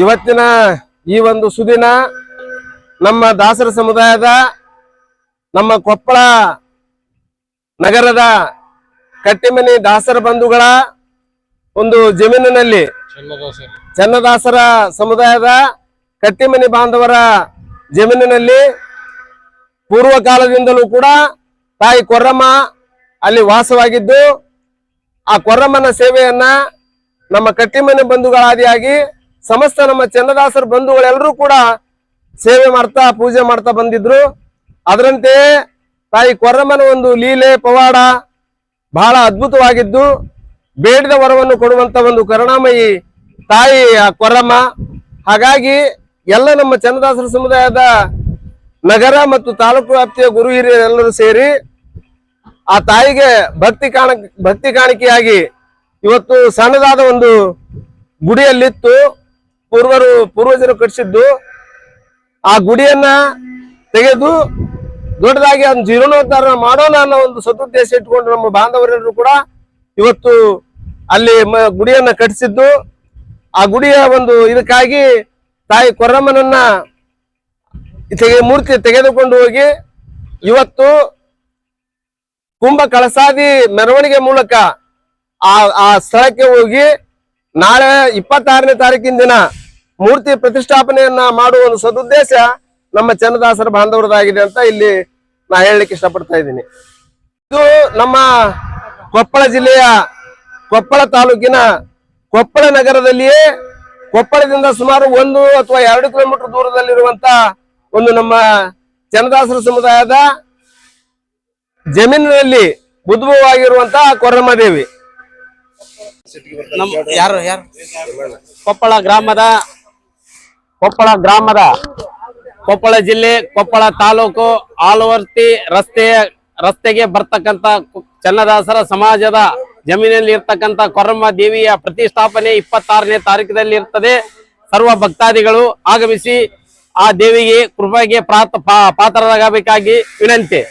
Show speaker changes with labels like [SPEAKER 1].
[SPEAKER 1] ಇವತ್ತಿನ ಈ ಒಂದು ಸುದಿನ ನಮ್ಮ ದಾಸರ ಸಮುದಾಯದ, ನಮ್ಮ ಕೊಪ್ಪಳ ನಗರದ ಕಟ್ಟಿಮನಿ ದಾಸರ ಬಂಧುಗಳ ಒಂದು ಜಮೀನಿನಲ್ಲಿ ಚನ್ನದಾಸರ ಸಮುದಾಯದ ಕಟ್ಟಿಮನಿ ಬಾಂಧವರ ಜಮೀನಿನಲ್ಲಿ ಪೂರ್ವ ಕಾಲದಿಂದಲೂ ಕೂಡ ತಾಯಿ ಕೊರ್ರಮ್ಮ ಅಲ್ಲಿ ವಾಸವಾಗಿದ್ದು, ಆ ಕೊರ್ರಮ್ಮನ ಸೇವೆಯನ್ನ ನಮ್ಮ ಕಟ್ಟಿಮನೆ ಬಂಧುಗಳಾದಿಯಾಗಿ ಸಮಸ್ತ ನಮ್ಮ ಚನ್ನದಾಸರ ಬಂಧುಗಳೆಲ್ಲರೂ ಕೂಡ ಸೇವೆ ಮಾಡ್ತಾ, ಪೂಜೆ ಮಾಡ್ತಾ ಬಂದಿದ್ರು. ಅದರಂತೆಯೇ ತಾಯಿ ಕೊರ್ರಮ್ಮನ ಒಂದು ಲೀಲೆ, ಪವಾಡ ಬಹಳ ಅದ್ಭುತವಾಗಿದ್ದು, ಬೇಡಿದ ವರವನ್ನು ಕೊಡುವಂತ ಒಂದು ಕರುಣಾಮಯಿ ತಾಯಿ ಆ ಕೊರ್ರಮ್ಮ ಹಾಗಾಗಿ ಎಲ್ಲ ನಮ್ಮ ಚನ್ನದಾಸರ ಸಮುದಾಯದ ನಗರ ಮತ್ತು ತಾಲೂಕು ವ್ಯಾಪ್ತಿಯ ಗುರು ಹಿರಿಯರೆಲ್ಲರೂ ಸೇರಿ ಆ ತಾಯಿಗೆ ಭಕ್ತಿ ಕಾಣ, ಭಕ್ತಿ ಕಾಣಿಕೆಯಾಗಿ ಇವತ್ತು ಸಣ್ಣದಾದ ಒಂದು ಗುಡಿಯಲ್ಲಿತ್ತು. ಪೂರ್ವರು ಪೂರ್ವಜರು ಕಟ್ಟಿಸಿದ್ದು ಆ ಗುಡಿಯನ್ನ ತೆಗೆದು ದೊಡ್ಡದಾಗಿ ಅದನ್ನ ಜೀರ್ಣೋದ್ಧಾರ ಮಾಡೋಣ ಅನ್ನೋ ಒಂದು ಸದುದ್ದೇಶ ಇಟ್ಕೊಂಡು ನಮ್ಮ ಬಾಂಧವರೆಲ್ಲರೂ ಕೂಡ ಇವತ್ತು ಅಲ್ಲಿ ಗುಡಿಯನ್ನ ಕಟ್ಟಿಸಿದ್ದು. ಆ ಗುಡಿಯ ಒಂದು ಇದಕ್ಕಾಗಿ ತಾಯಿ ಕೊರಮ್ಮನನ್ನ ತೆಗೆ ಮೂರ್ತಿ ತೆಗೆದುಕೊಂಡು ಹೋಗಿ ಇವತ್ತು ಕುಂಭ ಕಳಸಾದಿ ಮೆರವಣಿಗೆ ಮೂಲಕ ಆ ಆ ಸ್ಥಳಕ್ಕೆ ಹೋಗಿ ನಾಳೆ ಇಪ್ಪತ್ತಾರನೇ ತಾರೀಕಿನ ದಿನ ಮೂರ್ತಿ ಪ್ರತಿಷ್ಠಾಪನೆಯನ್ನ ಮಾಡುವ ಒಂದು ಸದುದ್ದೇಶ ನಮ್ಮ ಚನ್ನದಾಸರ ಬಾಂಧವರದಾಗಿದೆ ಅಂತ ಇಲ್ಲಿ ನಾ ಹೇಳಲಿಕ್ಕೆ ಇಷ್ಟಪಡ್ತಾ ಇದ್ದೀನಿ. ಇದು ನಮ್ಮ ಕೊಪ್ಪಳ ಜಿಲ್ಲೆಯ ಕೊಪ್ಪಳ ತಾಲೂಕಿನ ಕೊಪ್ಪಳ ನಗರದಲ್ಲಿಯೇ ಕೊಪ್ಪಳದಿಂದ ಸುಮಾರು ಒಂದು ಅಥವಾ ಎರಡು ಕಿಲೋಮೀಟರ್ ದೂರದಲ್ಲಿರುವಂತ ಒಂದು ನಮ್ಮ ಚನ್ನದಾಸರ ಸಮುದಾಯದ ಜಮೀನಿನಲ್ಲಿ ಉದ್ಭವವಾಗಿರುವಂತಹ ಕೊರ್ರಮ್ಮ ದೇವಿ
[SPEAKER 2] ನಮ್ ಯಾರು ಯಾರು? ಕೊಪ್ಪಳ ಗ್ರಾಮದ ಕೊಪ್ಪಳ ಗ್ರಾಮದ, ಕೊಪ್ಪಳ ಜಿಲ್ಲೆ, ಕೊಪ್ಪಳ ತಾಲೂಕು ಆಲವರ್ತಿ ರಸ್ತೆಯ ರಸ್ತೆಗೆ ಬರ್ತಕ್ಕಂತ ಚನ್ನದಾಸರ ಸಮಾಜದ ಜಮೀನಲ್ಲಿ ಇರ್ತಕ್ಕಂತ ಕೊರಮ್ಮ ದೇವಿಯ ಪ್ರತಿಷ್ಠಾಪನೆ ಇಪ್ಪತ್ತಾರನೇ ತಾರೀಕಿನಲ್ಲಿ ಇರ್ತದೆ. ಸರ್ವ ಭಕ್ತಾದಿಗಳು ಆಗಮಿಸಿ ಆ ದೇವಿಗೆ, ಕೃಪೆಗೆ ಪಾತ್ರರಾಗಬೇಕಾಗಿ ವಿನಂತಿ.